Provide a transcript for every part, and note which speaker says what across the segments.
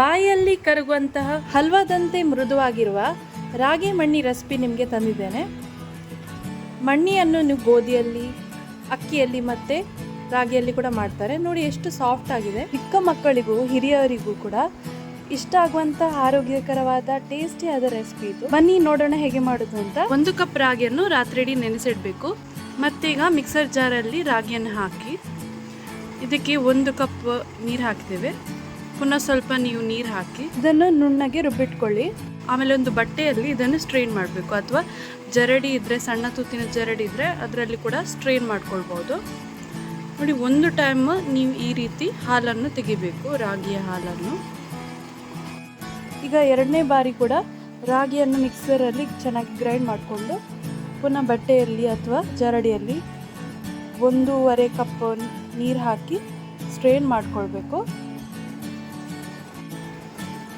Speaker 1: ಬಾಯಲ್ಲಿ ಕರಗುವಂತಹ ಹಲ್ವಾದಂತೆ ಮೃದುವಾಗಿರುವ ರಾಗಿ ಮಣ್ಣಿ ರೆಸಿಪಿ ನಿಮಗೆ ತಂದಿದ್ದೇನೆ. ಮಣ್ಣಿಯನ್ನು ನೀವು ಗೋಧಿಯಲ್ಲಿ, ಅಕ್ಕಿಯಲ್ಲಿ ಮತ್ತು ರಾಗಿಯಲ್ಲಿ ಕೂಡ ಮಾಡ್ತಾರೆ. ನೋಡಿ ಎಷ್ಟು ಸಾಫ್ಟ್ ಆಗಿದೆ. ಚಿಕ್ಕ ಮಕ್ಕಳಿಗೂ, ಹಿರಿಯರಿಗೂ ಕೂಡ ಇಷ್ಟ ಆಗುವಂತ ಆರೋಗ್ಯಕರವಾದ ಟೇಸ್ಟಿ ಆದ ರೆಸಿಪಿ ಇದು. ಬನ್ನಿ ನೋಡೋಣ ಹೇಗೆ ಮಾಡೋದು ಅಂತ. ಒಂದು ಕಪ್ ರಾಗಿಯನ್ನು ರಾತ್ರಿ ಇಡೀ ನೆನೆಸಿಡ್ಬೇಕು. ಮತ್ತೀಗ ಮಿಕ್ಸರ್ ಜಾರಲ್ಲಿ ರಾಗಿಯನ್ನು ಹಾಕಿ, ಇದಕ್ಕೆ ಒಂದು ಕಪ್ ನೀರು ಹಾಕಿದ್ದೇವೆ ಪುನಃ ಸ್ವಲ್ಪ ನೀವು ನೀರು ಹಾಕಿ ಇದನ್ನು ನುಣ್ಣಗೆ ರುಬ್ಬಿಟ್ಕೊಳ್ಳಿ. ಆಮೇಲೆ ಒಂದು ಬಟ್ಟೆಯಲ್ಲಿ ಇದನ್ನು ಸ್ಟ್ರೈನ್ ಮಾಡಬೇಕು. ಅಥವಾ ಜರಡಿ ಇದ್ದರೆ ಸಣ್ಣ ತುತ್ತಿನ ಜರಡಿ ಇದ್ದರೆ ಅದರಲ್ಲಿ ಕೂಡ ಸ್ಟ್ರೈನ್ ಮಾಡ್ಕೊಳ್ಬೋದು. ನೋಡಿ ಒಂದು ಟೈಮ್ ನೀವು ಈ ರೀತಿ ಹಾಲನ್ನು ತೆಗಿಬೇಕು ರಾಗಿಯ ಹಾಲನ್ನು. ಈಗ ಎರಡನೇ ಬಾರಿ ಕೂಡ ರಾಗಿಯನ್ನು ಮಿಕ್ಸರಲ್ಲಿ ಚೆನ್ನಾಗಿ ಗ್ರೈಂಡ್ ಮಾಡಿಕೊಂಡು ಪುನಃ ಬಟ್ಟೆಯಲ್ಲಿ ಅಥವಾ ಜರಡಿಯಲ್ಲಿ ಒಂದೂವರೆ ಕಪ್ ನೀರು ಹಾಕಿ ಸ್ಟ್ರೈನ್ ಮಾಡ್ಕೊಳ್ಬೇಕು.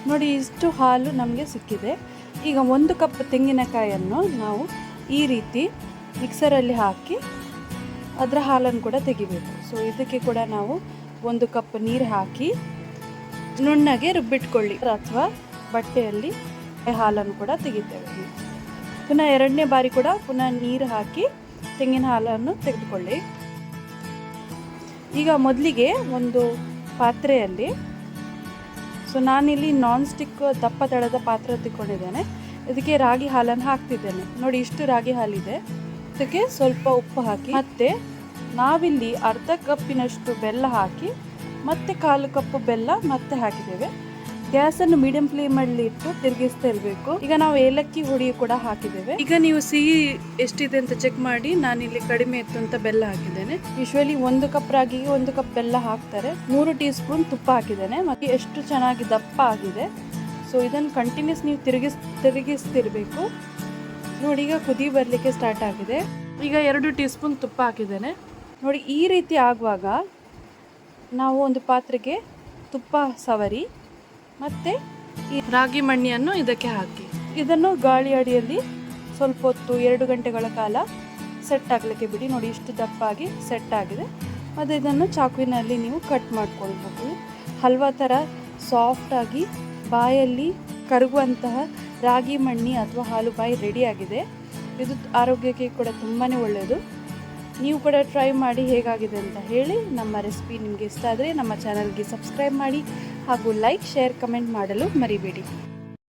Speaker 1: ನೋಡಿ, ಇಷ್ಟು ಹಾಲು ನಮಗೆ ಸಿಕ್ಕಿದೆ. ಈಗ ಒಂದು ಕಪ್ ತೆಂಗಿನಕಾಯಿಯನ್ನು ನಾವು ಈ ರೀತಿ ಮಿಕ್ಸರಲ್ಲಿ ಹಾಕಿ ಅದರ ಹಾಲನ್ನು ಕೂಡ ತೆಗಿಬೇಕು. ಸೊ ಇದಕ್ಕೆ ಕೂಡ ನಾವು ಒಂದು ಕಪ್ ನೀರು ಹಾಕಿ ನುಣ್ಣಗೆ ರುಬ್ಬಿಟ್ಕೊಳ್ಳಿ. ಅಥವಾ ಬಟ್ಟೆಯಲ್ಲಿ ಹಾಲನ್ನು ಕೂಡ ತೆಗಿತೇವೆ. ಪುನಃ ಎರಡನೇ ಬಾರಿ ಕೂಡ ಪುನಃ ನೀರು ಹಾಕಿ ತೆಂಗಿನ ಹಾಲನ್ನು ತೆಗೆದುಕೊಳ್ಳಿ. ಈಗ ಮೊದಲಿಗೆ ಒಂದು ಪಾತ್ರೆಯಲ್ಲಿ ಸೊ ನಾನಿಲ್ಲಿ ನಾನ್ ಸ್ಟಿಕ್ ದಪ್ಪ ತಳದ ಪಾತ್ರೆ ತಿಕ್ಕೊಂಡಿದ್ದೇನೆ ಇದಕ್ಕೆ ರಾಗಿ ಹಾಲನ್ನು ಹಾಕ್ತಿದ್ದೇನೆ. ನೋಡಿ, ಇಷ್ಟು ರಾಗಿ ಹಾಲಿದೆ. ಇದಕ್ಕೆ ಸ್ವಲ್ಪ ಉಪ್ಪು ಹಾಕಿ, ಮತ್ತೆ ನಾವಿಲ್ಲಿ ಅರ್ಧ ಕಪ್ಪಿನಷ್ಟು ಬೆಲ್ಲ ಹಾಕಿ, ಮತ್ತೆ ಕಾಲು ಕಪ್ಪು ಬೆಲ್ಲ ಮತ್ತೆ ಹಾಕಿದ್ದೇವೆ. ಗ್ಯಾಸನ್ನು ಮೀಡಿಯಂ ಫ್ಲೇಮಲ್ಲಿ ಇಟ್ಟು ತಿರುಗಿಸ್ತಾ ಇರಬೇಕು. ಈಗ ನಾವು ಏಲಕ್ಕಿ ಹುಡಿ ಕೂಡ ಹಾಕಿದ್ದೇವೆ. ಈಗ ನೀವು ಸಿಹಿ ಎಷ್ಟಿದೆ ಅಂತ ಚೆಕ್ ಮಾಡಿ ನಾನು ಇಲ್ಲಿ ಕಡಿಮೆ ಇತ್ತು ಅಂತ ಬೆಲ್ಲ ಹಾಕಿದ್ದೇನೆ. ಯೂಶ್ವಲಿ ಒಂದು ಕಪ್ ರಾಗಿಗೆ ಒಂದು ಕಪ್ ಬೆಲ್ಲ ಹಾಕ್ತಾರೆ. ಮೂರು ಟೀ ಸ್ಪೂನ್ ತುಪ್ಪ ಹಾಕಿದ್ದೇನೆ. ಮತ್ತೆ ಎಷ್ಟು ಚೆನ್ನಾಗಿ ದಪ್ಪ ಆಗಿದೆ. ಸೊ ಇದನ್ನು ಕಂಟಿನ್ಯೂಸ್ ನೀವು ತಿರುಗಿಸ್ ತಿರುಗಿಸ್ತಿರ್ಬೇಕು. ನೋಡಿ ಈಗ ಕುದಿ ಬರಲಿಕ್ಕೆ ಸ್ಟಾರ್ಟ್ ಆಗಿದೆ. ಈಗ ಎರಡು ಟೀ ಸ್ಪೂನ್ ತುಪ್ಪ ಹಾಕಿದ್ದೇನೆ. ನೋಡಿ ಈ ರೀತಿ ಆಗುವಾಗ ನಾವು ಒಂದು ಪಾತ್ರೆಗೆ ತುಪ್ಪ ಸವರಿ ಮತ್ತು ಈ ರಾಗಿ ಮಣ್ಣಿಯನ್ನು ಇದಕ್ಕೆ ಹಾಕಿ. ಇದನ್ನು ಗಾಳಿ ಅಡಿಯಲ್ಲಿ ಸ್ವಲ್ಪ ಹೊತ್ತು ಎರಡು ಗಂಟೆಗಳ ಕಾಲ ಸೆಟ್ ಆಗಲಿಕ್ಕೆ ಬಿಡಿ. ನೋಡಿ ಇಷ್ಟು ದಪ್ಪಾಗಿ ಸೆಟ್ ಆಗಿದೆ. ಮತ್ತು ಇದನ್ನು ಚಾಕುವಿನಲ್ಲಿ ನೀವು ಕಟ್ ಮಾಡ್ಕೊಳ್ಬೇಕು ಹಲ್ವಾ ಥರ ಸಾಫ್ಟಾಗಿ ಬಾಯಲ್ಲಿ ಕರಗುವಂತಹ ರಾಗಿ ಮಣ್ಣಿ ಅಥವಾ ಹಾಲು ಬಾಯಿ ರೆಡಿಯಾಗಿದೆ ಇದು ಆರೋಗ್ಯಕ್ಕೆ ಕೂಡ ತುಂಬಾ ಒಳ್ಳೆಯದು ನೀವು ಕೂಡ ಟ್ರೈ ಮಾಡಿ ಹೇಗಾಗಿದೆ ಅಂತ ಹೇಳಿ ನಮ್ಮ ರೆಸಿಪಿ ನಿಮಗೆ ಇಷ್ಟ ಆದರೆ ನಮ್ಮ ಚಾನಲ್ಗೆ ಸಬ್ಸ್ಕ್ರೈಬ್ ಮಾಡಿ. ಹಾಗೂ ಲೈಕ್ ಶೇರ್ ಕಮೆಂಟ್ ಮಾಡಲು ಮರಿಬೇಡಿ.